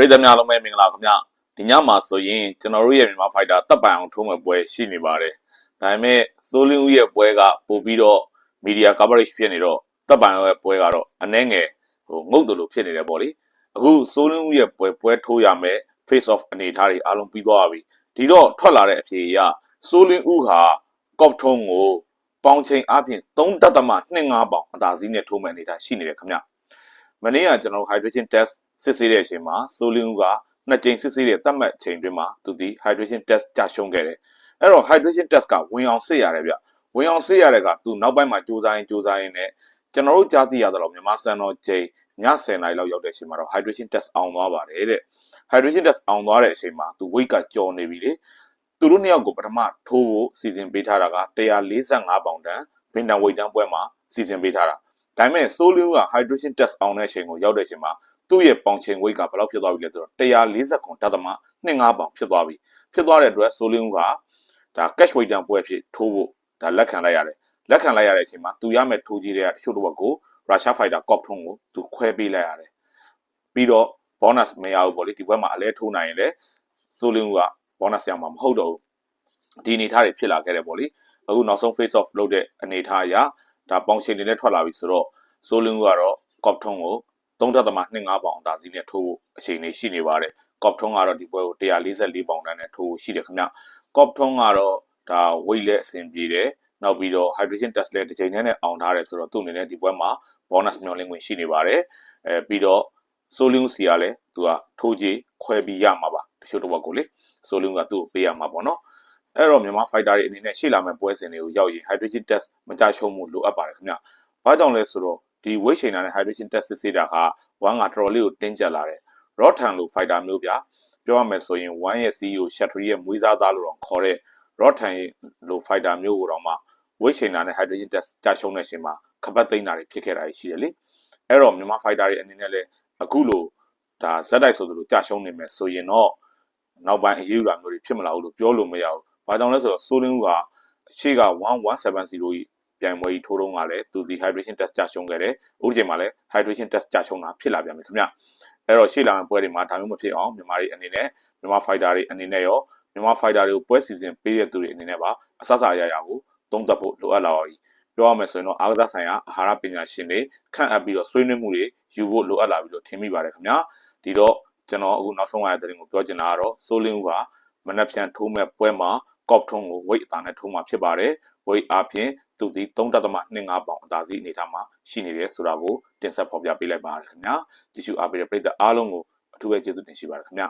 ပရိသတ်များလုံးပဲမင်္ဂလာခင်ဗျဒီညမှာဆိုရင်ကျွန်တော်တို့ရဲ့မြန်မာဖိုက်တာတပ်ပိုင်အောင်ထိုးမဲ့ပွဲရှိနေပါတယ်ဒါပေမဲ့စိုးလင်းဦးရဲ့ပွဲကပို့ပြီးတော့ media coverage ဖြစ်နေတော့တပ်ပိုင်အောင်ရဲ့ပွဲကတော့အနှဲငယ်ဟိုငုတ်တယ်လို့ဖြစ်နေတယ်ပေါ့လေအခုစိုးလင်းဦးရဲ့ပွဲပွဲထိုးရမယ် face off အနေအထားတွေအားလုံးပြီးသွားပြီဒီတော့ထွက်လာတဲ့အဖြေအရစိုးလင်းဦးဟာကော့ထုံးကိုပေါင်ချိန်အပြင်3.25ပေါင်အသာစီးနဲ့ထိုးမဲ့အနေအထားရှိနေတယ်ခင်ဗျမနေ့ကကျွန်တော်တို့ hydrogen test စစ်ဆေးတဲ့အချိန်မှာဆိုလင်းဦးကနှစ်ကြိမ်စစ်ဆေးတဲ့သတ်မှတ်အချိန်တွင်မှာသူဒီ hydration test ကြာရှုံးခဲ့တယ်။အဲ့တော့ hydration test ကဝင်အောင်စစ်ရတယ်ဗျ။ဝင်အောင်စစ်ရတဲ့ကသူနောက်ပိုင်းမှာစူးစမ်းရင်စူးစမ်းရင်လည်းကျွန်တော်တို့ကြားသိရသလိုမြန်မာစံတော်ချိန်ည10နာရီလောက်ရောက်တဲ့အချိန်မှာတော့ hydration test အောင်သွားပါတယ်တဲ့။ hydration test အောင်သွားတဲ့အချိန်မှာသူ weight ကကျော်နေပြီလေ။သူတို့နှစ်ယောက်ကိုပထမထိုးဖို့စီစဉ်ပေးထားတာက145ပေါင်တန်ဘင်တန်ဝိတ်တန်းပွဲမှာစီစဉ်ပေးထားတာ။ဒါပေမဲ့ဆိုလင်းက hydration test အောင်တဲ့အချိန်ကိုရောက်တဲ့အချိန်မှာ သူ့ရဲ့ပေါင်ချိန် weight ကဘယ်လောက်ဖြစ်သွားပြီလဲဆိုတော့140ခွန်တသမ25ပေါင်ဖြစ်သွားပြီဖြစ်သွားတဲ့အတွက်ဆိုလင်းဦးကဒါ cash weight တန်ပွဲဖြစ်ထိုးဖို့ဒါလက်ခံလိုက်ရတယ်လက်ခံလိုက်ရတဲ့အချိန်မှာသူရမဲ့ထိုးကြီးတွေကတချို့တော့ကိုရုရှားဖိုက်တာကော့ထုံးကိုသူခွဲပေးလိုက်ရတယ်ပြီးတော့ bonus မရဘူးပေါ့လေဒီဘက်မှာအလဲထိုးနိုင်ရင်လေဆိုလင်းဦးက bonus ရမှာမဟုတ်တော့ဘူးဒီအနေထားတွေဖြစ်လာခဲ့တယ်ပေါ့လေအခုနောက်ဆုံး face off လုပ်တဲ့အနေထားအရဒါပေါင်ချိန်တွေနဲ့ထွက်လာပြီဆိုတော့ဆိုလင်းဦးကတော့ကော့ထုံးကို 3.25ပေါင်အသာစီးနဲ့ထိုးဖို့အချိန်လေးရှိနေပါတယ်။ကော့ထုံးကတော့ဒီပွဲကို144ပေါင်တန်းနဲ့ထိုးရှိတယ်ခင်ဗျ။ကော့ထုံးကတော့ဒါ weight လည်းအဆင်ပြေတယ်။နောက်ပြီးတော့ hydration test လည်းတစ်ချိန်နဲ့အောင်ထားတယ်ဆိုတော့သူ့အနေနဲ့ဒီပွဲမှာ bonus မျှော်လင့်ခွင့်ရှိနေပါတယ်။အဲပြီးတော့ဆိုလင်းစီကလည်းသူကထိုးကြီးခွဲပြီးရမှာပါတချို့တော့ကိုလေဆိုလင်းကသူ့ကိုပေးရမှာပေါ့နော်။အဲ့တော့မြန်မာ fighter တွေအနေနဲ့ရှေ့လာမယ့်ပွဲစဉ်တွေကိုရောက်ရင် hydration test မကြရှုံးမှုလိုအပ်ပါတယ်ခင်ဗျ။ဘာကြောင့်လဲဆိုတော့ ဒီ weight chainer နဲ့ hydration test စစ်ဆေးတာကဝမ်ကတော်တော်လေးကိုတင်းကျပ်လာတယ်။ Rotan လို fighter မျိုးဗျာပြောရမယ်ဆိုရင်ဝမ်ရဲ့ CEO Shatri ရဲ့မွေးစားသားလို့တော့ခေါ်တဲ့ Rotan လို fighter မျိုးကိုတော့မှ weight chainer နဲ့ hydrogen test ကြာရှုံးတဲ့အချိန်မှာခပတ်သိမ်းတာတွေဖြစ်ခဲ့တာရှိတယ်လေ။အဲ့တော့မြန်မာ fighter တွေအနေနဲ့လည်းအခုလိုဒါဇက်တိုက်ဆိုသလိုကြာရှုံးနေမယ်ဆိုရင်တော့နောက်ပိုင်းအရေးယူတာမျိုးတွေဖြစ်မလာဘူးလို့ပြောလို့မရဘူး။ဘာကြောင့်လဲဆိုတော့ဆိုလင်းဦးကရှေ့က1170ကြီး ပြိုင်ပွဲကြီးထိုးတော့ကလည်းသူဒီ hydration test ကြာရှုံးခဲ့တယ်။ဥပဒေမှာလည်း hydration test ကြာရှုံးတာဖြစ်လာပြန်ပြီခင်ဗျ။အဲ့တော့ရှေ့လာမယ့်ပွဲတွေမှာဒါမျိုးမဖြစ်အောင်မြန်မာတွေအနေနဲ့မြန်မာ fighter တွေအနေနဲ့ရောမြန်မာ fighter တွေကိုပွဲစီစဉ်ပေးတဲ့သူတွေအနေနဲ့ပါအဆအစာအရာရာကိုသုံးသပ်ဖို့လိုအပ်လာပါပြီ။ပြောရမယ်ဆိုရင်တော့အားကစားဆိုင်ရာအာဟာရပညာရှင်တွေခန့်အပ်ပြီးတော့ဆွေးနွေးမှုတွေယူဖို့လိုအပ်လာပြီလို့ထင်မိပါတယ်ခင်ဗျာ။ဒီတော့ကျွန်တော်အခုနောက်ဆုံးရတဲ့တင်ကိုပြောချင်တာကတော့ဆိုလင်းဦးကမနက်ဖြန်ထိုးမဲ့ပွဲမှာကော့ထုံးကိုဝိတ်အသားနဲ့ထိုးမှာဖြစ်ပါတယ်ဝိတ်အားဖြင့် သူဒီ3.25ပေါင်အသာစီးအနေထားမှာရှိနေတယ်ဆိုတာကိုတင်ဆက်ဖော်ပြပေးလိုက်ပါရခင်ဗျာကြည့်ရှုအားပေးတဲ့ပရိသတ်အားလုံးကိုအထူးပဲကျေးဇူးတင်ရှိပါတယ်ခင်ဗျာ